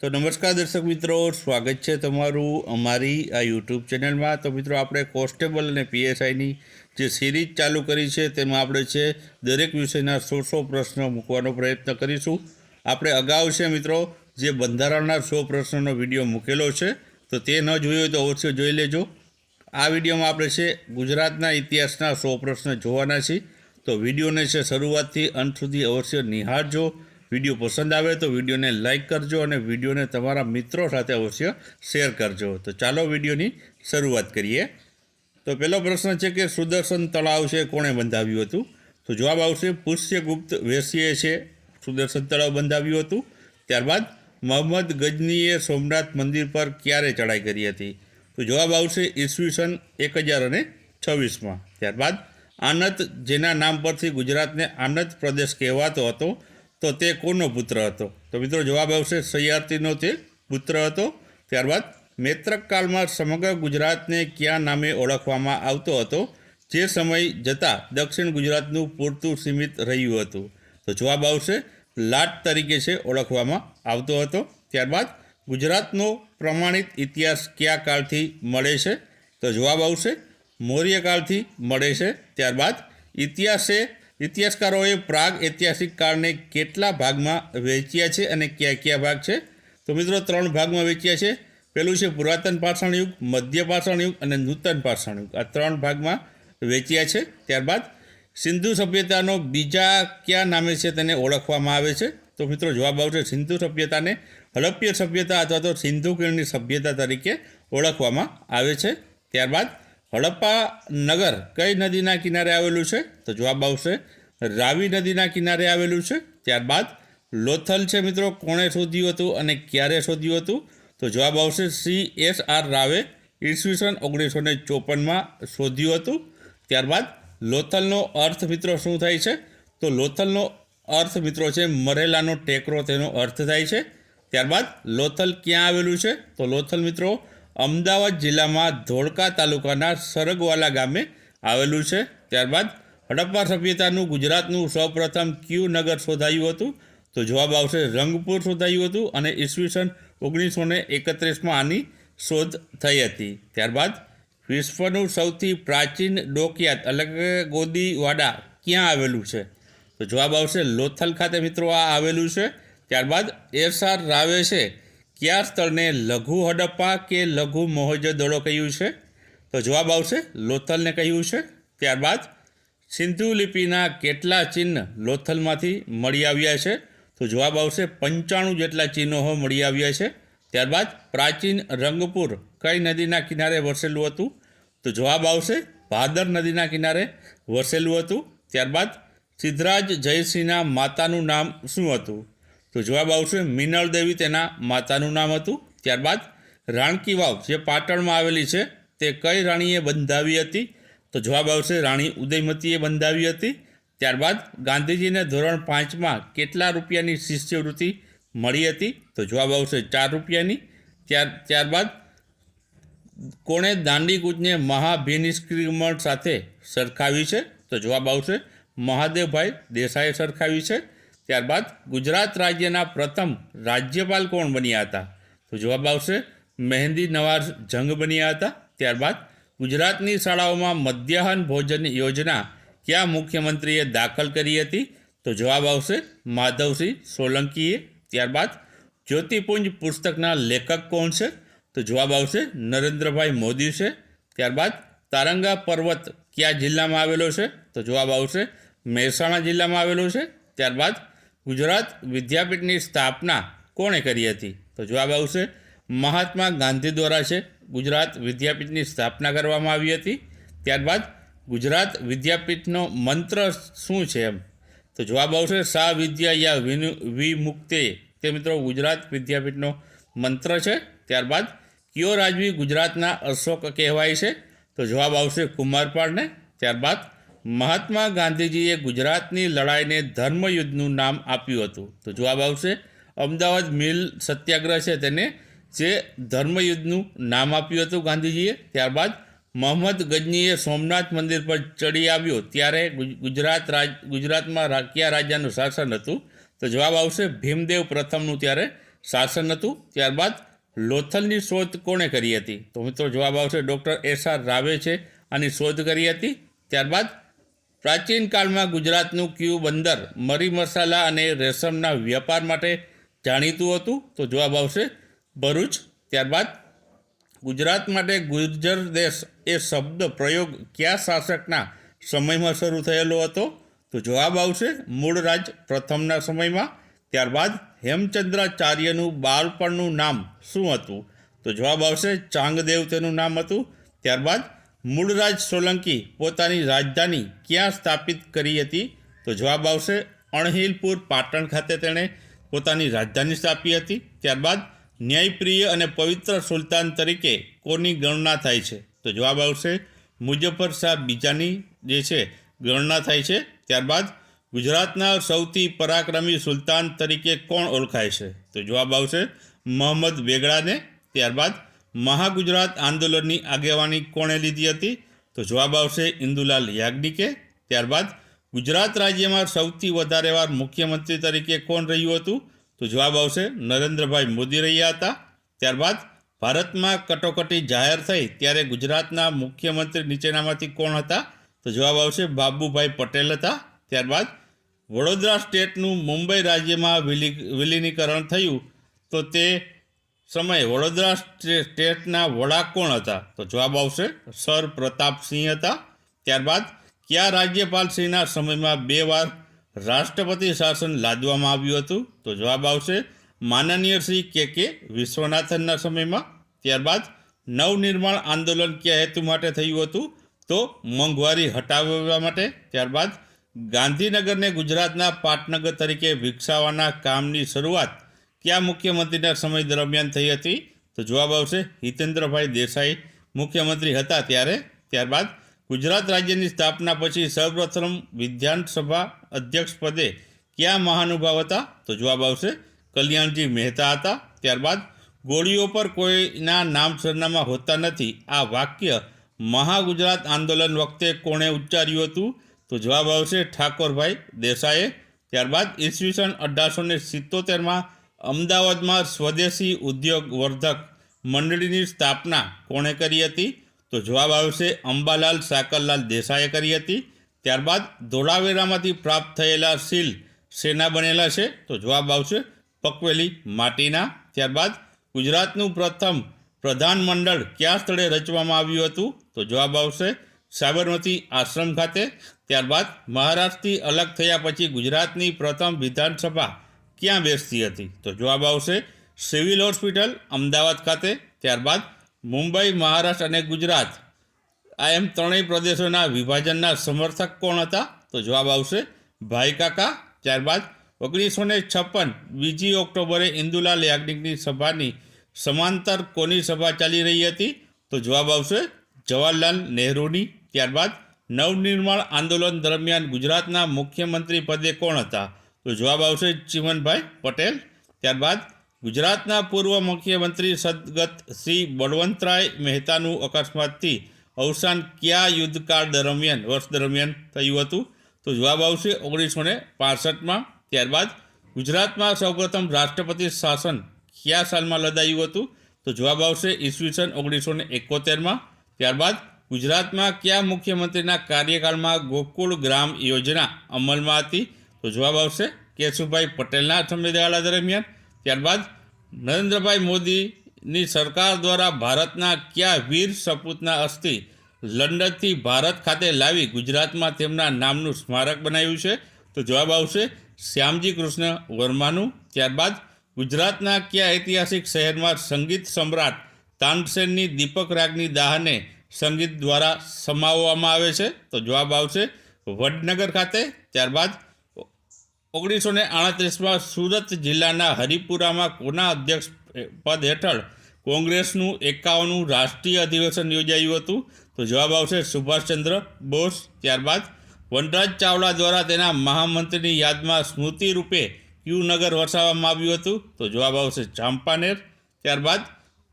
તો નમસ્કાર દર્શક મિત્રો, સ્વાગત છે તમારું અમારી આ યુટ્યુબ ચેનલમાં તો મિત્રો, આપણે કોન્સ્ટેબલ અને પીએસઆઈની જે સિરીઝ ચાલુ કરી છે, તેમાં આપણે છે દરેક વિષયના સો સો પ્રશ્નો મૂકવાનો પ્રયત્ન કરીશું. આપણે અગાઉ છે મિત્રો, જે બંધારણના સો પ્રશ્નોનો વીડિયો મૂકેલો છે, તો તે ન જોયો હોય તો અવશ્ય જોઈ લેજો. આ વિડીયોમાં આપણે છે ગુજરાતના ઇતિહાસના સો પ્રશ્ન જોવાના છીએ. તો વિડીયોને છે શરૂઆતથી અંત સુધી અવશ્ય નિહાળજો. વીડિયો પસંદ આવે તો વિડીયોને લાઇક કરજો અને વિડીયોને તમારા મિત્રો સાથે અવશ્ય શેર કરજો. તો ચાલો વિડીયોની શરૂઆત કરીએ. તો પહેલો પ્રશ્ન છે કે સુદર્શન તળાવ છે, કોણે બંધાવ્યું હતું? તો જવાબ આવશે પુષ્યગુપ્ત વેશ્યએ છે, સુદર્શન તળાવ બંધાવ્યું હતું. ત્યારબાદ મોહમ્મદ ગજનીએ સોમનાથ મંદિર પર ક્યારે ચડાઈ કરી હતી? તો જવાબ આવશે ઈસવીસન એક હજાર અને છવ્વીસમાં. ત્યારબાદ આનંદ, જેના નામ પરથી ગુજરાતને આનંદ પ્રદેશ કહેવાતો હતો તો તે કોનો પુત્ર હતો? તો મિત્રો જવાબ આવશે સહયાર્થીનો તે પુત્ર હતો. ત્યારબાદ મૈત્રક કાળમાં સમગ્ર ગુજરાતને ક્યાં નામે ઓળખવામાં આવતો હતો? જે સમય જતાં દક્ષિણ ગુજરાતનું પૂરતું સીમિત રહ્યું હતું. તો જવાબ આવશે લાટ તરીકે છે ઓળખવામાં આવતો હતો. ત્યારબાદ ગુજરાતનો પ્રમાણિત ઇતિહાસ કયા કાળથી મળે છે? તો જવાબ આવશે મૌર્યકાળથી મળે છે. ત્યારબાદ ઇતિહાસે ઇતિહાસકારોએ પ્રાગ ઐતિહાસિક કાળને કેટલા ભાગમાં વહેંચ્યા છે અને કયા કયા ભાગ છે? તો મિત્રો, ત્રણ ભાગમાં વહેંચ્યા છે. પહેલું છે પુરાતન પાષાણ યુગ મધ્ય પાષાણ યુગ અને નૂતન પાષાણ યુગ આ ત્રણ ભાગમાં વહેંચ્યા છે. ત્યારબાદ સિંધુ સભ્યતાનો બીજા કયા નામે છે તેને ઓળખવામાં આવે છે? તો મિત્રો, જવાબ આવશે સિંધુ સભ્યતાને હડપ્ય સભ્યતા અથવા તો સિંધુ કિરણની સભ્યતા તરીકે ઓળખવામાં આવે છે. ત્યારબાદ હડપ્પા નગર કઈ નદીના કિનારે આવેલું છે? તો જવાબ આવશે, રાવી નદીના કિનારે આવેલું છે. ત્યારબાદ લોથલ છે મિત્રો, કોણે શોધ્યું હતું અને ક્યારે શોધ્યું હતું? તો જવાબ આવશે સી એસ આર રાવે, ઈસવીસન ઓગણીસો ને ચોપનમાં શોધ્યું હતું. ત્યારબાદ લોથલનો અર્થ મિત્રો શું થાય છે? તો લોથલનો અર્થ મિત્રો છે, મરેલાનો ટેકરો, તેનો અર્થ થાય છે. ત્યારબાદ લોથલ ક્યાં આવેલું છે? તો લોથલ મિત્રો અમદાવાદ જિલ્લામાં ધોળકા તાલુકાના સરગવાલા ગામે આવેલું છે. ત્યારબાદ હડપ્પા સભ્યતાનું ગુજરાતનું સૌપ્રથમ ક્યુ નગર શોધાયું હતું. તો જવાબ આવશે રંગપુર શોધાયું હતું અને ઈસવીસન ઓગણીસો ને એકત્રીસમાં આની શોધ થઈ હતી. ત્યારબાદ વિશ્વનું સૌથી પ્રાચીન ડોકિયાત એટલે કે ગોદીવાડા ક્યાં આવેલું છે? તો જવાબ આવશે લોથલ ખાતે મિત્રો આ આવેલું છે. ત્યારબાદ એસ આર રાવે છે. કયા સ્થળને લઘુ હડપ્પા કે લઘુ મોહજદળો કહ્યું છે? તો જવાબ આવશે લોથલને કહ્યું છે. ત્યારબાદ સિંધુ લિપિના કેટલા ચિહ્ન લોથલમાંથી મળી આવ્યા છે? તો જવાબ આવશે પંચાણું જેટલા ચિહ્નો મળી આવ્યા છે. ત્યારબાદ પ્રાચીન રંગપુર કઈ નદીના કિનારે વસેલું હતું? તો જવાબ આવશે ભાદર નદીના કિનારે વસેલું હતું. ત્યારબાદ સિદ્ધરાજ જયસિંહના માતાનું નામ શું હતું? તો જવાબ આવશે મિનળ દેવી, તેના માતાનું નામ હતું. ત્યારબાદ રાણકી વાવ, જે પાટણમાં આવેલી છે, તે કઈ રાણીએ બંધાવી હતી? તો જવાબ આવશે રાણી ઉદયમતીએ બંધાવી હતી. ત્યારબાદ ગાંધીજીને ધોરણ પાંચમાં કેટલા રૂપિયાની શિષ્યવૃત્તિ મળી હતી? તો જવાબ આવશે ચાર રૂપિયાની. ત્યાર, ત્યારબાદ કોણે દાંડી કૂચને મહાભિનિષ્ક્રિમણ સાથે સરખાવી છે? તો જવાબ આવશે મહાદેવભાઈ દેસાઈએ સરખાવી છે. ત્યારબાદ ગુજરાત રાજ્યના પ્રથમ રાજ્યપાલ કોણ બન્યા હતા? તો જવાબ આવશે, મહેંદી નવાઝ જંગ બન્યા હતા. ત્યારબાદ ગુજરાતની શાળાઓમાં મધ્યાહન ભોજન યોજના કયા મુખ્યમંત્રીએ દાખલ કરી હતી? તો જવાબ આવશે, માધવસિંહ સોલંકીએ. ત્યારબાદ જ્યોતિપુંજ પુસ્તકના લેખક કોણ છે? તો જવાબ આવશે, નરેન્દ્રભાઈ મોદી છે. ત્યારબાદ તારંગા પર્વત કયા જિલ્લામાં આવેલો છે? તો જવાબ આવશે, મહેસાણા જિલ્લામાં આવેલો છે. ત્યારબાદ ગુજરાત વિદ્યાપીઠની સ્થાપના કોણે કરી હતી? તો જવાબ આવશે, મહાત્મા ગાંધી દ્વારા છે. ગુજરાત વિદ્યાપીઠની સ્થાપના કરવામાં આવી હતી. ત્યારબાદ ગુજરાત વિદ્યાપીઠનો મંત્ર શું છે એમ? તો જવાબ આવશે, સા વિદ્યા યા વિનુ, વિમુક્તે. તે મિત્રો ગુજરાત વિદ્યાપીઠનો મંત્ર છે. ત્યારબાદ કયો રાજવી ગુજરાતના અશોક કહેવાય છે? તો જવાબ આવશે કુમારપાળને. ત્યારબાદ મહાત્મા ગાંધીજીએ ગુજરાતની લડાઈને ધર્મયુદ્ધનું નામ આપ્યું હતું. તો જવાબ આવશે, અમદાવાદ મિલ સત્યાગ્રહ છે તેને જે ધર્મયુદ્ધનું નામ આપ્યું હતું ગાંધીજીએ. ત્યારબાદ મોહમ્મદ ગજનીએ સોમનાથ મંદિર પર ચડી આવ્યો. ત્યારે ગુજરાત રાજ, ગુજરાતમાં કયા રાજાનું શાસન હતું? તો જવાબ આવશે, ભીમદેવ પ્રથમનું ત્યારે શાસન હતું. ત્યારબાદ લોથલની શોધ કોણે કરી હતી? તો મિત્રો જવાબ આવશે, ડૉક્ટર એસ આર રાવે છે આની શોધ કરી હતી. ત્યારબાદ પ્રાચીન કાળમાં ગુજરાતનું ક્યુ બંદર, મરી મસાલા અને રેશમના વ્યાપાર માટે જાણીતું હતું? તો જવાબ આવશે ભરૂચ. ત્યારબાદ, ગુજરાત માટે ગુર્જર દેશ એ શબ્દ પ્રયોગ કયા શાસકના સમયમાં શરૂ થયેલો હતો? તો જવાબ આવશે મૂળરાજ પ્રથમના સમયમાં. ત્યારબાદ, હેમચંદ્રાચાર્યનું બાળપણનું નામ શું હતું? તો જવાબ આવશે ચાંગદેવ તેનું નામ હતું. ત્યારબાદ મૂળરાજ સોલંકી પોતાની રાજધાની ક્યાં સ્થાપિત કરી હતી? તો જવાબ આવશે અણહિલપુર, પાટણ ખાતે તેણે પોતાની રાજધાની સ્થાપી હતી. ત્યારબાદ ન્યાયપ્રિય અને પવિત્ર સુલતાન તરીકે કોની ગણના થાય છે? તો જવાબ આવશે મુજફ્ફર શાહ બીજાની જે છે, ગણના થાય છે. ત્યારબાદ ગુજરાતના સૌથી પરાક્રમી સુલતાન તરીકે કોણ ઓળખાય છે? તો જવાબ આવશે મોહમ્મદ બેગડાને. ત્યારબાદ મહાગુજરાત આંદોલનની આગેવાની કોણે લીધી હતી? તો જવાબ આવશે ઇન્દુલાલ યાજ્ઞિકે. ત્યારબાદ ગુજરાત રાજ્યમાં સૌથી વધારે વાર મુખ્યમંત્રી તરીકે કોણ રહ્યું હતું? તો જવાબ આવશે નરેન્દ્રભાઈ મોદી રહ્યા હતા. ત્યારબાદ ભારતમાં કટોકટી જાહેર થઈ ત્યારે ગુજરાતના મુખ્યમંત્રી નીચેનામાંથી કોણ હતા? તો જવાબ આવશે બાબુભાઈ પટેલ હતા. ત્યારબાદ વડોદરા સ્ટેટનું મુંબઈ રાજ્યમાં વિલી, વિલીનીકરણ થયું. તો તે સમયે વડોદરા સ્ટે- સ્ટેટના વડા કોણ હતા? તો જવાબ આવશે સર પ્રતાપસિંહ હતા. ત્યારબાદ કયા રાજ્યપાલશ્રીના સમયમાં બે વાર રાષ્ટ્રપતિ શાસન લાદવામાં આવ્યું હતું? તો જવાબ આવશે માનનીય શ્રી કે કે વિશ્વનાથનના સમયમાં. ત્યારબાદ નવનિર્માણ આંદોલન કયા હેતુ માટે થયું હતું? તો મોંઘવારી હટાવવા માટે. ત્યારબાદ ગાંધીનગરને ગુજરાતના પાટનગર તરીકે વિકસાવવાના કામની શરૂઆત કયા મુખ્યમંત્રીના સમય દરમિયાન થઈ હતી? તો જવાબ આવશે હિતેન્દ્રભાઈ દેસાઈ. મુખ્યમંત્રી હતા ત્યારે. ત્યારબાદ ગુજરાત રાજ્યની સ્થાપના પછી સૌપ્રથમ વિધાનસભા અધ્યક્ષ પદે કયા મહાનુભાવ હતા? તો જવાબ આવશે કલ્યાણજી મહેતા હતા. ત્યારબાદ ગોળીઓ પર કોઈના નામ સરનામા હોતા નથી. આ વાક્ય મહાગુજરાત આંદોલન વખતે કોણે ઉચ્ચાર્યું હતું? તો જવાબ આવશે ઠાકોરભાઈ દેસાઈએ. ત્યારબાદ ઈસવીસન અઢારસો ને સિત્તોતેરમાં અમદાવાદમાં સ્વદેશી ઉદ્યોગ વર્ધક મંડળીની સ્થાપના કોણે કરી હતી? તો જવાબ આવશે અંબાલાલ સાકરલાલ દેસાઈએ કરી હતી. ત્યારબાદ ધોળાવેરામાંથી પ્રાપ્ત થયેલા સીલ શેના બનેલા છે? તો જવાબ આવશે પકવેલી માટીના. ત્યારબાદ ગુજરાતનું પ્રથમ પ્રધાનમંડળ કયા સ્થળે રચવામાં આવ્યું હતું? તો જવાબ આવશે સાબરમતી આશ્રમ ખાતે. ત્યારબાદ મહારાષ્ટ્રથી અલગ થયા પછી ગુજરાતની પ્રથમ વિધાનસભા ક્યાં બેસતી હતી? તો જવાબ આવશે સિવિલ હોસ્પિટલ, અમદાવાદ ખાતે. ત્યારબાદ મુંબઈ, મહારાષ્ટ્ર અને ગુજરાત. આ એમ ત્રણેય પ્રદેશોના વિભાજનના સમર્થક કોણ હતા? તો જવાબ આવશે ભાઈ કાકા. ત્યારબાદ ઓગણીસો ને છપ્પન, બીજી ઓક્ટોબરે ઇન્દુલાલ યાજ્ઞિકની સભાની સમાંતર કોની સભા ચાલી રહી હતી? તો જવાબ આવશે જવાહરલાલ નહેરુની. ત્યારબાદ નવનિર્માણ આંદોલન દરમિયાન ગુજરાતના મુખ્યમંત્રી પદે કોણ હતા? તો જવાબ આવશે ચિમનભાઈ પટેલ. ત્યારબાદ ગુજરાતના પૂર્વ મુખ્યમંત્રી સદગત શ્રી બળવંતરાય મહેતાનું અકસ્માતથી અવસાન કયા યુદ્ધકાળ દરમિયાન, વર્ષ દરમિયાન થયું હતું? તો જવાબ આવશે ઓગણીસો ને પાસઠમાં. ત્યારબાદ ગુજરાતમાં સૌપ્રથમ રાષ્ટ્રપતિ શાસન કયા સાલમાં લદાયું હતું? તો જવાબ આવશે ઈસવીસન ઓગણીસો ને એકોતેરમાં. ત્યારબાદ ગુજરાતમાં કયા મુખ્યમંત્રીના કાર્યકાળમાં ગોકુળ ગ્રામ યોજના અમલમાં હતી? તો જવાબ આવશે કેશુભાઈ પટેલના સમયગાળા દરમિયાન. ત્યારબાદ નરેન્દ્રભાઈ મોદીની સરકાર દ્વારા ભારતના કયા વીર સપૂતના અસ્થિ લંડનથી ભારત ખાતે લાવી ગુજરાતમાં તેમના નામનું સ્મારક બનાવ્યું છે? તો જવાબ આવશે શ્યામજી કૃષ્ણ વર્માનું. ત્યારબાદ ગુજરાતના કયા ઐતિહાસિક શહેરમાં સંગીત સમ્રાટ તાનસેનની દીપક રાગની દાહને સંગીત દ્વારા સમાવવામાં આવે છે? તો જવાબ આવશે વડનગર ખાતે. ત્યારબાદ ઓગણીસો ને આડત્રીસમાં સુરત જિલ્લાના હરિપુરામાં કોના અધ્યક્ષ પદ હેઠળ કોંગ્રેસનું એકાવનનું રાષ્ટ્રીય અધિવેશન યોજાયું હતું? તો જવાબ આવશે સુભાષચંદ્ર બોઝ. ત્યારબાદ વનરાજ ચાવડા દ્વારા તેના મહામંત્રીની યાદમાં સ્મૃતિ રૂપે ક્યુ નગર વસાવવામાં આવ્યું હતું? તો જવાબ આવશે ચાંપાનેર. ત્યારબાદ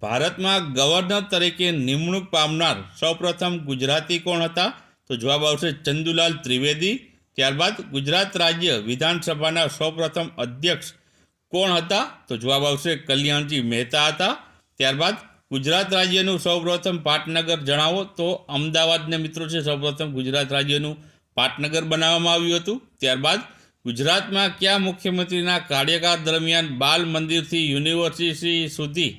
ભારતમાં ગવર્નર તરીકે નિમણૂક પામનાર સૌપ્રથમ ગુજરાતી કોણ હતા? તો જવાબ આવશે ચંદુલાલ ત્રિવેદી. ત્યારબાદ ગુજરાત રાજ્ય વિધાનસભાના સૌપ્રથમ અધ્યક્ષ કોણ હતા? તો જવાબ આવશે કલ્યાણજી મહેતા હતા. ત્યારબાદ ગુજરાત રાજ્યનું સૌપ્રથમ પાટનગર જણાવો. તો અમદાવાદને મિત્રો છે, સૌપ્રથમ ગુજરાત રાજ્યનું પાટનગર બનાવવામાં આવ્યું હતું. ત્યારબાદ ગુજરાતમાં કયા મુખ્યમંત્રીના કાર્યકાળ દરમિયાન બાલ મંદિરથી યુનિવર્સિટી સુધી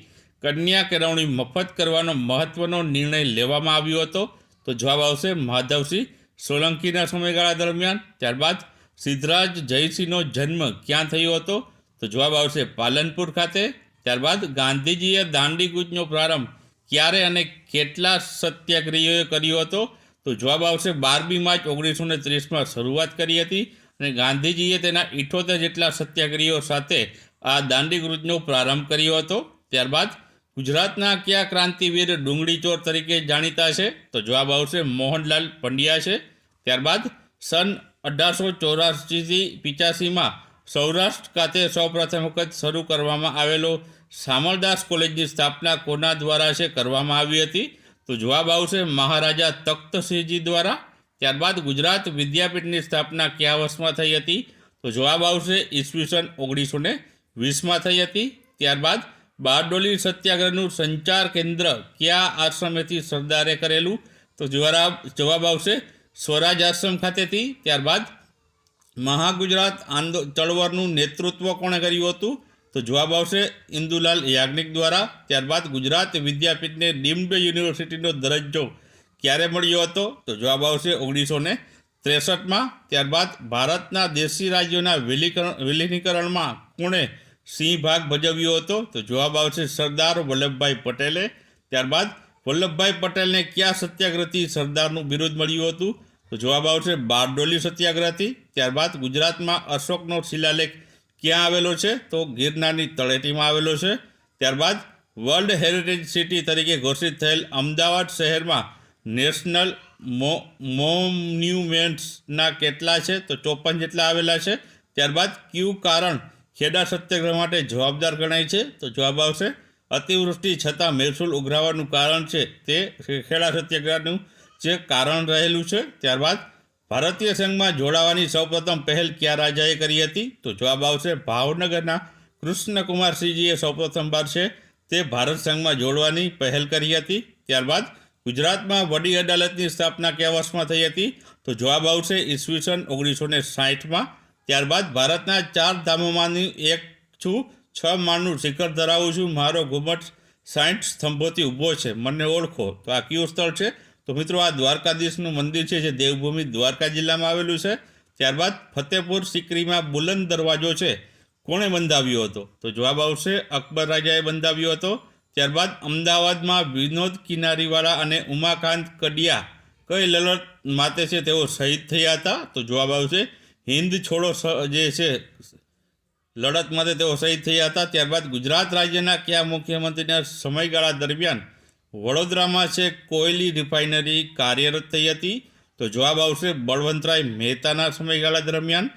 કન્યા કેળવણી મફત કરવાનો મહત્વનો નિર્ણય લેવામાં આવ્યો હતો? તો જવાબ આવશે માધવસિંહ સોલંકીના સમયગાળા દરમિયાન, ત્યારબાદ સિદ્ધરાજ જયસિંહનો જન્મ ક્યાં થયો હતો? તો જવાબ આવશે પાલનપુર ખાતે. ત્યારબાદ ગાંધીજીએ દાંડી પ્રારંભ ક્યારે અને કેટલા સત્યાગ્રહીઓએ કર્યો હતો? તો જવાબ આવશે બારમી માર્ચ ઓગણીસો ને ત્રીસમાં શરૂઆત કરી હતી અને ગાંધીજીએ તેના ઇઠોતેર જેટલા સત્યાગ્રહીઓ સાથે આ દાંડી કૂચનો પ્રારંભ કર્યો હતો. ત્યારબાદ ગુજરાતના કયા ક્રાંતિવીર ડુંગળી ચોર તરીકે જાણીતા છે? તો જવાબ આવશે મોહનલાલ પંડ્યા છે. ત્યારબાદ સન અઢારસો ચોરાસીથી પિચાસીમાં સૌરાષ્ટ્ર ખાતે સૌપ્રથમ વખત શરૂ કરવામાં આવેલો શામળદાસ કોલેજની સ્થાપના કોના દ્વારા છે કરવામાં આવી હતી? તો જવાબ આવશે મહારાજા તખ્તસિંહજી દ્વારા. ત્યારબાદ ગુજરાત વિદ્યાપીઠની સ્થાપના કયા વર્ષમાં થઈ હતી? તો જવાબ આવશે ઈસવીસન ઓગણીસો ને વીસમાં થઈ હતી. ત્યારબાદ બારડોલી સત્યાગ્રહનું સંચાર કેન્દ્ર કયા આશ્રમેથી સરદારે કરેલું? તો જવાબ આવશે સ્વરાજ આશ્રમ ખાતેથી. ત્યારબાદ મહાગુજરાત આંદો, ચળવળનું નેતૃત્વ કોણે કર્યું હતું? તો જવાબ આવશે ઇન્દુલાલ યાજ્ઞિક દ્વારા. ત્યારબાદ ગુજરાત વિદ્યાપીઠને ડીમ્ડ યુનિવર્સિટીનો દરજ્જો ક્યારે મળ્યો હતો? તો જવાબ આવશે ઓગણીસો ને ત્રેસઠમાં. ત્યારબાદ ભારતના દેશી રાજ્યોના વિલીકરણ, વિલીનીકરણમાં કોણે સિંહ ભાગ ભજવ્યો હતો. તો જવાબ આવશે સરદાર વલ્લભભાઈ પટેલે. ત્યારબાદ વલ્લભભાઈ પટેલને કયા સત્યાગ્રહથી સરદારનું બિરુદ મળ્યું હતું? તો જવાબ આવશે બારડોલી સત્યાગ્રહથી. ત્યારબાદ ગુજરાતમાં અશોકનો શિલાલેખ ક્યાં આવેલો છે? તો ગિરનારની તળેટીમાં આવેલો છે. ત્યારબાદ વર્લ્ડ હેરિટેજ સિટી તરીકે ઘોષિત થયેલ અમદાવાદ શહેરમાં નેશનલ મો, મોન્યુમેન્ટ્સના કેટલા છે? તો ચોપન જેટલા આવેલા છે. ત્યારબાદ કયું કારણ ખેડા સત્યાગ્રહ માટે જવાબદાર ગણાય છે. તો જવાબ આવશે, અતિવૃષ્ટિ છતાં મહેસૂલ ઉઘરાવાનું કારણ છે તે ખેડા સત્યાગ્રહનું જે કારણ રહેલું છે. ત્યારબાદ, ભારતીય સંઘમાં જોડાવાની સૌપ્રથમ પહેલ ક્યાં રાજાએ કરી હતી? તો જવાબ આવશે, ભાવનગરના કૃષ્ણકુમારસિંહજીએ સૌપ્રથમ વાર છે તે ભારત સંઘમાં જોડવાની પહેલ કરી હતી. ત્યારબાદ, ગુજરાતમાં વડી અદાલતની સ્થાપના કયા વર્ષમાં થઈ હતી? તો જવાબ આવશે, ઈસવીસન ઓગણીસો ને સાહીઠમાં ત્યારબાદ ભારતના ચાર ધામોમાંની એક છું. છ માળનું શિખર ધરાવું છું. મારો ઘુમટ સાઠ સ્તંભોથી ઊભો છે. મને ઓળખો. તો આ કયું સ્થળ છે? તો મિત્રો, આ દ્વારકાધીશનું મંદિર છે જે દેવભૂમિ દ્વારકા જિલ્લામાં આવેલું છે. ત્યારબાદ ફતેપુર સિકરીમાં બુલંદ દરવાજો છે. કોણે બંધાવ્યો હતો? તો જવાબ આવશે અકબર રાજાએ બંધાવ્યો હતો. ત્યારબાદ અમદાવાદમાં વિનોદ કિનારીવાળા અને ઉમાકાંત કડિયા. કઈ લલત માતે છે તેઓ શહીદ થયા હતા? તો જવાબ આવશે હિન્દ છોડો જે છે, લડત માટે તેઓ શહીદ થયા હતા. ત્યારબાદ ગુજરાત રાજ્યના કયા મુખ્યમંત્રીના સમયગાળા દરમિયાન વડોદરામાં છે, કોયલી રિફાઇનરી કાર્યરત થઈ હતી? તો જવાબ આવશે બળવંતરાય મહેતાના સમયગાળા દરમિયાન.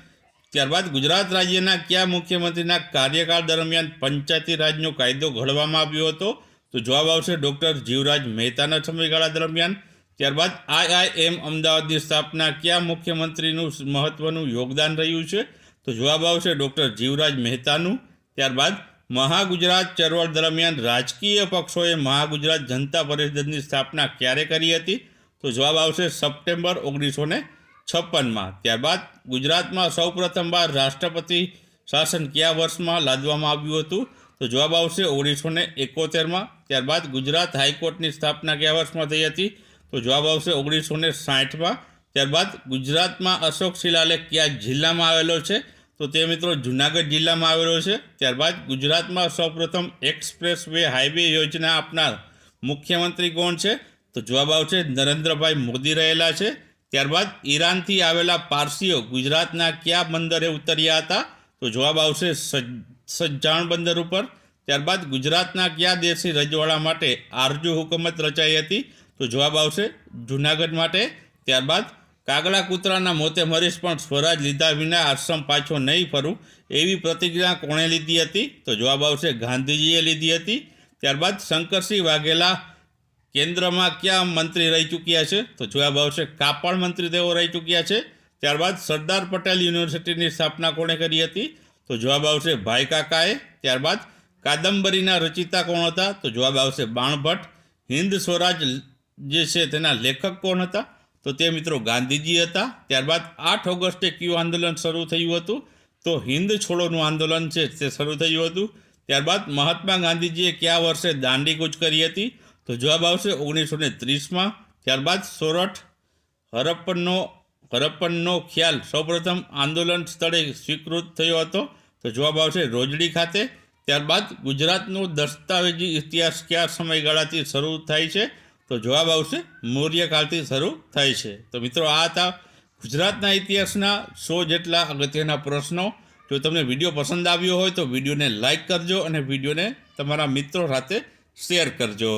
ત્યારબાદ ગુજરાત રાજ્યના કયા મુખ્યમંત્રીના કાર્યકાળ દરમિયાન પંચાયતી રાજનો કાયદો ઘડવામાં આવ્યો હતો? તો જવાબ આવશે ડૉક્ટર જીવરાજ મહેતાના સમયગાળા દરમિયાન. ત્યારબાદ આઈઆઈએમ અમદાવાદની સ્થાપના કયા મુખ્યમંત્રીનું મહત્વનું યોગદાન રહ્યું છે? તો જવાબ આવશે ડૉક્ટર જીવરાજ મહેતાનું. ત્યારબાદ મહાગુજરાત ચળવળ દરમિયાન રાજકીય પક્ષોએ મહાગુજરાત જનતા પરિષદની સ્થાપના ક્યારે કરી હતી? તો જવાબ આવશે સપ્ટેમ્બર ઓગણીસો ને છપ્પનમાં. ત્યારબાદ ગુજરાતમાં સૌપ્રથમવાર રાષ્ટ્રપતિ શાસન કયા વર્ષમાં લાદવામાં આવ્યું હતું? તો જવાબ આવશે ઓગણીસો ને એકોતેરમાં. ત્યારબાદ ગુજરાત હાઈકોર્ટની સ્થાપના કયા વર્ષમાં થઈ હતી? તો જવાબ આવશે ઓગણીસો ને સાઠમાં. ત્યારબાદ ગુજરાતમાં અશોક શિલાલેખ કયા જિલ્લામાં આવેલો છે? તો તે મિત્રો જુનાગઢ જિલ્લામાં આવેલો છે. ત્યારબાદ ગુજરાતમાં સૌપ્રથમ એક્સપ્રેસ વે હાઈવે યોજના આપનાર મુખ્યમંત્રી કોણ છે? તો જવાબ આવશે નરેન્દ્રભાઈ મોદી રહેલા છે. ત્યારબાદ ઈરાનથી આવેલા પારસીઓ ગુજરાતના કયા બંદરે ઉતર્યા હતા? તો જવાબ આવશે સજ્જાણ બંદર ઉપર. ત્યારબાદ ગુજરાતના કયા દેશી રજવાડા માટે આરજુ હુકુમત રચાઈ હતી? તો જવાબ આવશે જૂનાગઢ માટે. ત્યારબાદ કાગડા કૂતરાના મોતે મરીશ પણ સ્વરાજ લીધા વિના આશ્રમ પાછો નહીં ફરું એવી પ્રતિજ્ઞા કોણે લીધી હતી? તો જવાબ આવશે ગાંધીજીએ લીધી હતી. ત્યારબાદ શંકરસિંહ વાઘેલા કેન્દ્રમાં ક્યાં મંત્રી રહી ચૂક્યા છે? તો જવાબ આવશે કાપડ મંત્રી તેઓ રહી ચૂક્યા છે. ત્યારબાદ સરદાર પટેલ યુનિવર્સિટીની સ્થાપના કોણે કરી હતી? તો જવાબ આવશે ભાઈ કાકાએ. ત્યારબાદ કાદંબરીના રચિતા કોણ હતા? તો જવાબ આવશે બાણભટ્ટ. હિન્દ સ્વરાજ જે છે તેના લેખક કોણ હતા? તો તે મિત્રો ગાંધીજી હતા. ત્યારબાદ આઠ ઓગસ્ટે કયું આંદોલન શરૂ થયું હતું? તો હિન્દ છોડોનું આંદોલન છે તે શરૂ થયું હતું. ત્યારબાદ મહાત્મા ગાંધીજીએ કયા વર્ષે દાંડી કૂચ કરી હતી? તો જવાબ આવશે ઓગણીસો ને ત્રીસમાં. ત્યારબાદ સોરઠ, હરપ્પનનો હરપ્પનનો ખ્યાલ સૌપ્રથમ આંદોલન સ્થળે સ્વીકૃત થયો હતો. તો જવાબ આવશે રોજડી ખાતે. ત્યારબાદ ગુજરાતનો દસ્તાવેજી ઇતિહાસ કયા સમયગાળાથી શરૂ થાય છે? તો જવાબ આવશે મૌર્યકાળથી શરૂ થાય છે. તો મિત્રો, આ હતા ગુજરાતના ઇતિહાસના સો જેટલા અગત્યના પ્રશ્નો. જો તમને વીડિયો પસંદ આવ્યો હોય તો વિડીયોને લાઇક કરજો અને વિડીયોને તમારા મિત્રો સાથે શેર કરજો.